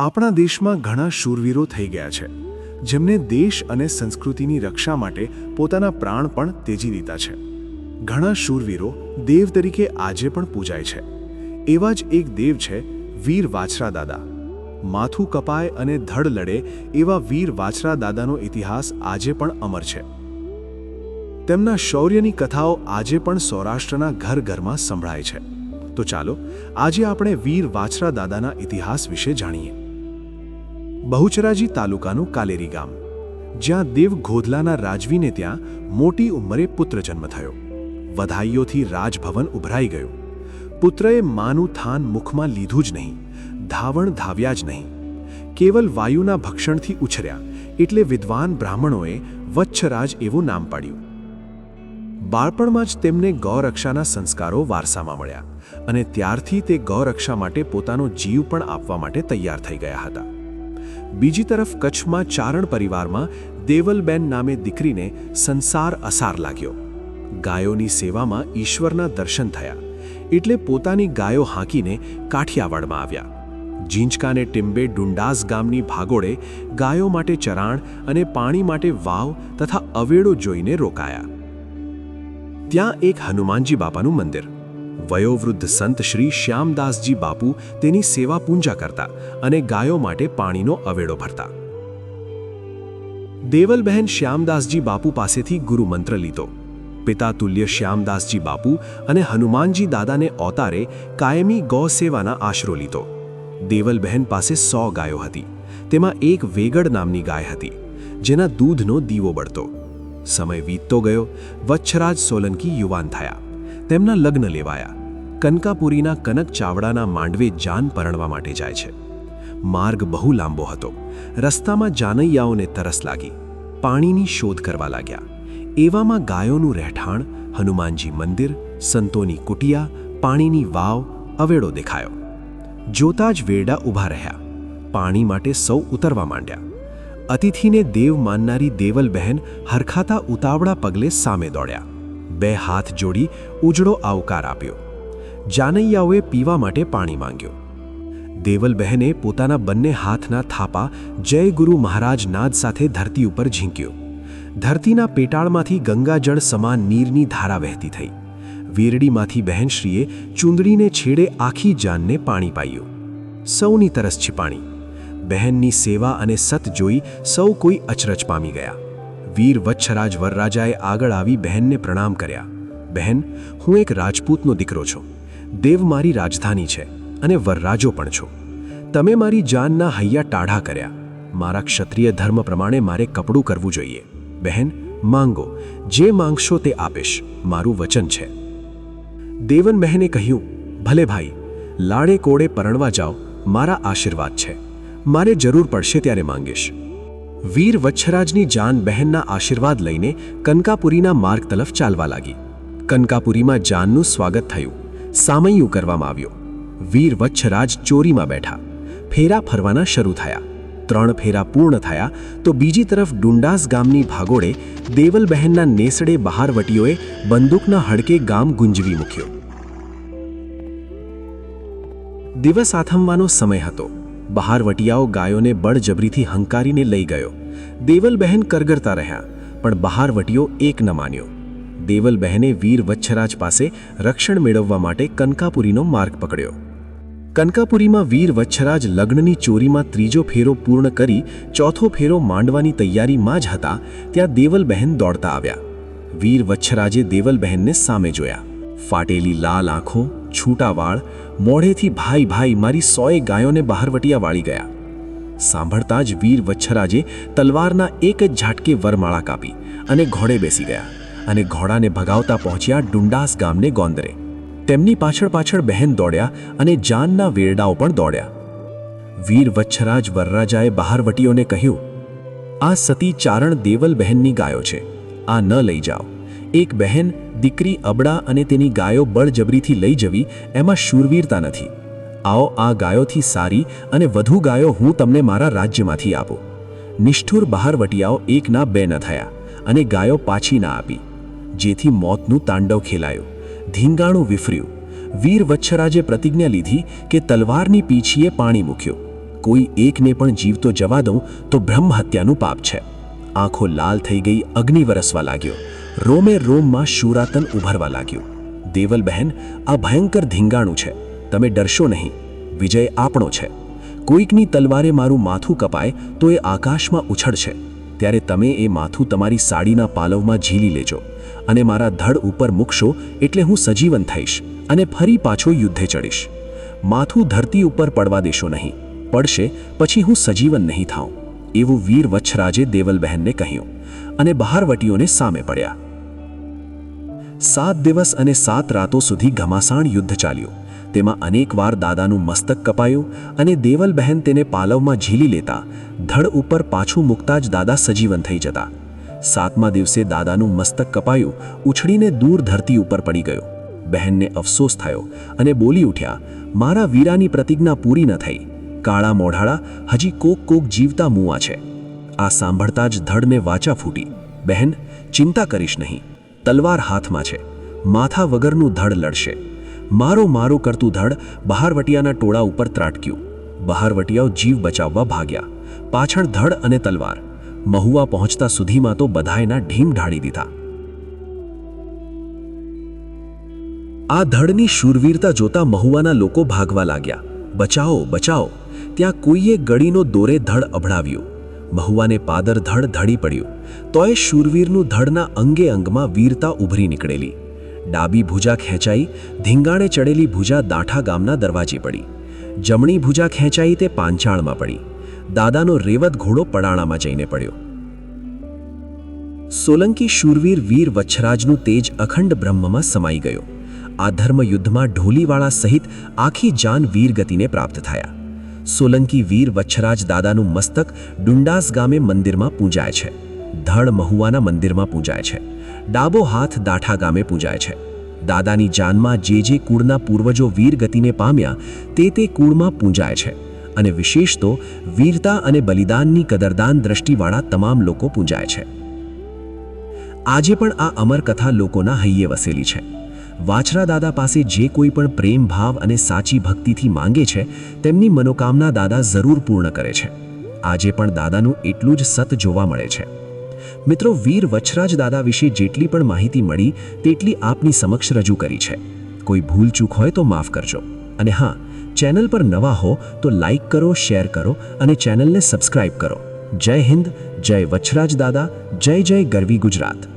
આપણા દેશમાં ઘણા શૂરવીરો થઈ ગયા છે, જેમને દેશ અને સંસ્કૃતિની રક્ષા માટે પોતાના પ્રાણ પણ તેજી દીધા છે. ઘણા શૂરવીરો દેવ તરીકે આજે પણ પૂજાય છે. એવા જ એક દેવ છે, વીર વાછરા દાદા. માથું કપાય અને ધડ લડે એવા વીર વાછરા દાદાનો ઇતિહાસ આજે પણ અમર છે. તેમના શૌર્યની કથાઓ આજે પણ સૌરાષ્ટ્રના ઘર ઘરમાં સંભળાય છે. તો ચાલો, આજે આપણે વીર વાછરા દાદાના ઇતિહાસ વિશે જાણીએ. બહુચરાજી તાલુકાનું કાલેરી ગામ. જ્યાં દેવ ઘોધલાના રાજવીને ત્યાં મોટી ઉંમરે પુત્ર જન્મ થયો. વધાઈઓથી રાજભવન ઉભરાઈ ગયું. પુત્રએ માનું થાન મુખમાં લીધું જ નહીં, ધાવણ ધાવ્યા જ નહીં. કેવલ વાયુના ભક્ષણથી ઉછર્યા એટલે વિદ્વાન બ્રાહ્મણોએ વચ્છરાજ એવું નામ પાડ્યું. બાળપણમાં જ તેમને ગૌરક્ષાના સંસ્કારો વારસામાં મળ્યા અને ત્યારથી તે ગૌરક્ષા માટે પોતાનો જીવ પણ આપવા માટે તૈયાર થઈ ગયા હતા. બીજી તરફ કચ્છમાં ચારણ પરિવારમાં દેવલબેન નામે દીકરીને સંસાર અસાર લાગ્યો. ગાયોની સેવામાં ઈશ્વરના દર્શન થયા. એટલે પોતાની ગાયો હાંકીને કાઠિયાવાડમાં આવ્યા. જીંચકાને ટિંબે ડુંડાસ ગામની ભાગોળે ગાયો માટે ચરાણ અને પાણી માટે વાવ તથા અવેડો જોઈને રોકાયા. ત્યાં એક હનુમાનજી બાપાનું મંદિર. વયોવૃદ્ધ સંત શ્રી શ્યામદાસજી બાપુ તેની સેવા પૂંજા કરતા અને ગાયો માટે પાણીનો અવેડો ભરતા. દેવલબહેન શ્યામદાસજી બાપુ પાસેથી ગુરુમંત્ર લીધો. પિતા તુલ્ય શ્યામદાસજી બાપુ અને હનુમાનજી દાદાને અવતારે કાયમી ગૌ સેવાના આશરો લીધો. દેવલબહેન પાસે સો ગાયો હતી. તેમાં એક વેગડ નામની ગાય હતી, જેના દૂધનો દીવો બળતો. સમય વીતતો ગયો. વચ્છરાજ સોલંકી યુવાન થયા. તેમના લગ્ન લેવાયા. કનકાપુરીના કનક ચાવડાના માંડવે જાન પરણવા માટે જાય છે. માર્ગ બહુ લાંબો હતો. રસ્તામાં જાનૈયાઓને તરસ લાગી. પાણીની શોધ કરવા લાગ્યા. એવામાં ગાયોનું રહેઠાણ, હનુમાનજી મંદિર, સંતોની કુટિયા, પાણીની વાવ, અવેડો દેખાયો. જોતા જ વેરડા ઊભા રહ્યા. પાણી માટે સૌ ઉતરવા માંડ્યા. અતિથિને દેવ માનનારી દેવલ બહેન હરખાતા ઉતાવળા પગલે સામે દોડ્યા. બે હાથ જોડી ઉજળો આવકાર આપ્યો. જાનૈયાઓએ પીવા માટે પાણી માંગ્યું. દેવલબહેને પોતાના બંને હાથના થાપા જય ગુરુ મહારાજ નાદ સાથે ધરતી ઉપર ઝીંક્યો. ધરતીના પેટાળમાંથી ગંગાજળ સમાન નીરની ધારા વહેતી થઈ. વીરડીમાંથી બહેનશ્રીએ ચૂંદડીને છેડે આખી જાનને પાણી પાયું. સૌની તરસ છીપાણી. બહેનની સેવા અને સત જોઈ સૌ કોઈ અચરજ પામી ગયા. વીર વચ્છરાજ વરરાજાએ આગળ આવી બહેનને પ્રણામ કર્યા. બહેન, હું એક રાજપૂતનો દીકરો છું. દેવ મારી રાજધાની છે અને વરરાજો પણ છું. તમે મારી જાનના હૈયા ટાઢા કર્યા. મારા ક્ષત્રિય ધર્મ પ્રમાણે મારે કપડું કરવું જોઈએ. બહેન, માંગો. જે માંગશો તે આપીશ. મારું વચન છે. દેવન બહેને કહ્યું, ભલે ભાઈ, લાડે કોડે પરણવા જાઓ. મારા આશીર્વાદ છે. મારે જરૂર પડશે ત્યારે માંગીશ. વીર વચ્છરાજની જાન બહેનના આશીર્વાદ લઈને કનકાપુરીના માર્ગ તરફ ચાલવા લાગી. કનકાપુરીમાં જાનનું સ્વાગત થયું. સામૈયું કરવામાં આવ્યો. વીર વચ્છરાજ ચોરીમાં બેઠા. ફેરા ફરવાના શરૂ થયા. ત્રણ ફેરા પૂર્ણ થયા તો બીજી તરફ ડુંડાસ ગામની ભાગોળે દેવલબહેનના નેસડે બહારવટીઓએ બંદૂકના હડકે ગામ ગુંજવી મૂક્યો. દિવસ આથમવાનો સમય હતો. બહારવટીયાઓ ગાયોને બળજબરીથી હંકારીને લઈ ગયો. દેવલબહેન કરગરતા રહ્યા, પણ બહારવટીઓ એક ન માન્યો. દેવલબહેને વીર વચ્છરાજ પાસે રક્ષણ મેળવવા માટે કનકાપુરીનો માર્ગ પકડ્યો. કનકાપુરીમાં વીર વચ્છરાજ લગ્નની ચોરીમાં ત્રીજો ફેરો પૂર્ણ કરી ચોથો ફેરો માંડવાની તૈયારીમાં જ હતા, ત્યાં દેવલબહેન દોડતા આવ્યા. વીર વચ્છરાજે દેવલબહેનને સામે જોયા. ફાટેલી લાલ આંખો, છૂટા વાળ મોઢેથી ભાઈ ભાઈ મારી સોએ ગાયોને બહારવટિયા વાળી ગયા. સાંભળતા જ વીર વચ્છરાજે તલવારના એક જ ઝાટકે વરમાળા કાપી અને ઘોડે બેસી ગયા અને ઘોડાને ભગાવતા પહોંચ્યા ડુંડાસ ગામને ગોંદરે. તેમની પાછળ પાછળ બહેન દોડ્યા અને જાનના વેરડાઓ પણ દોડ્યા. વીર વચ્છરાજ વરરાજાએ બહારવટીઓને કહ્યું, આ સતી ચારણ દેવલ બહેનની ગાયો છે. આ ન લઈ જાઓ. એક બહેન દીકરી અબડા અને તેની ગાયો બળજબરીથી લઈ જવી એમાં શૂરવીરતા નથી. આવો આ ગાયોથી સારી અને વધુ ગાયો હું તમને મારા રાજ્યમાંથી આપું. નિષ્ઠુર બહારવટિયાઓ એકના બે ન થયા અને ગાયો પાછી ના આપી. જેથી મોતનું તાંડવ ખેલાયું. ધીંગાણું વિફર્યું. વીર વચ્છરાજે પ્રતિજ્ઞા લીધી કે તલવારની પીછીએ પાણી મૂક્યું. કોઈ એકને પણ જીવતો જવા દઉં તો બ્રહ્મ હત્યાનું પાપ છે. આંખો લાલ થઈ ગઈ, અગ્નિ વરસવા લાગ્યો. રોમે રોમમાં શુરાતન ઉભરવા લાગ્યું. દેવલ બહેન, આ ભયંકર ધીંગાણું છે. તમે ડરશો નહીં. વિજય આપણો છે. કોઈકની તલવારે મારું માથું કપાય તો એ આકાશમાં ઉછળશે. ત્યારે તમે એ માથું તમારી સાડીના પાલવમાં ઝીલી લેજો અને મારા ધડ ઉપર મૂકશો એટલે હું સજીવન થઈશ અને ફરી પાછો યુદ્ધે ચડીશ. માથું ધરતી ઉપર પડવા દેશો નહીં. પડશે પછી હું સજીવન નહીં થાઉં. એવું વીર વચ્છરાજે દેવલબહેનને કહ્યું અને બહારવટીઓને સામે પડ્યા. સાત દિવસ અને સાત રાતો સુધી ઘમાસાણ યુદ્ધ ચાલ્યું. તેમાં અનેકવાર દાદાનું મસ્તક કપાયું અને દેવલબહેન તેને પાલવમાં ઝીલી લેતા ધડ ઉપર પાછું મૂકતા જ દાદા સજીવન થઈ જતા. સાતમા દિવસે દાદાનું મસ્તક કપાયું, ઉછળીને દૂર ધરતી ઉપર પડી ગયો. બહેનને અફસોસ થયો અને બોલી ઉઠ્યા, મારા વીરાની પ્રતિજ્ઞા પૂરી ન થઈ. કાળા મોઢાળા હજી કોક કોક જીવતા મુવા છે. આ સાંભળતા જ ધડને વાચા ફૂટી. બહેન, ચિંતા કરીશ નહીં. તલવાર હાથમાં છે. માથા વગરનું ધડ લડશે. મારો મારો કરતું ધડ બહારવટિયાના ટોળા ઉપર ત્રાટક્યું. બહારવટિયાઓ જીવ બચાવવા ભાગ્યા. પાછળ ધડ અને તલવાર. મહુવા પહોંચતા સુધીમાં તો બધાયના ઢીમ ઢાળી દીધા. આ ધડની શૂરવીરતા જોતા મહુવાના લોકો ભાગવા લાગ્યા. બચાવો બચાવો ત્યાં કોઈએ ગળીનો દોરે ધડ અભડાવ્યું. મહુવાને પાદર ધડ ધડી પડ્યું. તોય શૂરવીરનું ધડના અંગે અંગમાં વીરતા ઉભરી નીકળેલી. ડાબી ભુજા ખેંચાઈ, ધીંગાણે ચડેલી ભુજા દાઠા ગામના દરવાજે પડી. જમણી ભુજા ખેંચાઈ તે પાંચાળમાં પડી. દાદાનો રેવત ઘોડો પડાણામાં જઈને પડ્યો. સોલંકી શૂરવીર વીર વચ્છરાજનું તેજ અખંડ બ્રહ્મમાં સમાઈ ગયો. આ ધર્મયુદ્ધમાં ઢોલીવાળા સહિત આખી જાન વીરગતિને પ્રાપ્ત થયા. સોલંકી વીર વચ્છરાજ દાદાનું મસ્તક ડુંડાસ ગામે મંદિરમાં પૂજાય છે. ધળ મહુવાના મંદિરમાં પૂજાય છે. ડાબો હાથ દાઠા ગામે પૂજાય છે. દાદાની જાનમાં જે જે કુળના પૂર્વજો વીરગતિને પામ્યા તે તે કુળમાં પૂજાય છે અને વિશેષ તો વીરતા અને બલિદાનની કદરદાન દ્રષ્ટિવાળા તમામ લોકો પૂજાય છે. આજે પણ આ અમર કથા લોકોના હૈયે વસેલી છે. વાછરા દાદા પાસે જે કોઈ પણ પ્રેમ, ભાવ અને સાચી ભક્તિથી માંગે છે, તેમની મનોકામના દાદા જરૂર પૂર્ણ કરે છે. આજે પણ દાદાનું એટલું જ સત જોવા મળે છે. મિત્રો, વીર વચ્છરાજ દાદા વિશે જેટલી પણ માહિતી મળી, તેટલી આપની સમક્ષ રજૂ કરી છે. કોઈ ભૂલ ચૂક હોય તો માફ કરજો. અને હા, ચેનલ પર નવા હો તો લાઈક કરો, શેર કરો અને ચેનલને સબસ્ક્રાઇબ કરો. જય હિન્દ, જય વચ્છરાજ દાદા, જય જય ગરવી ગુજરાત.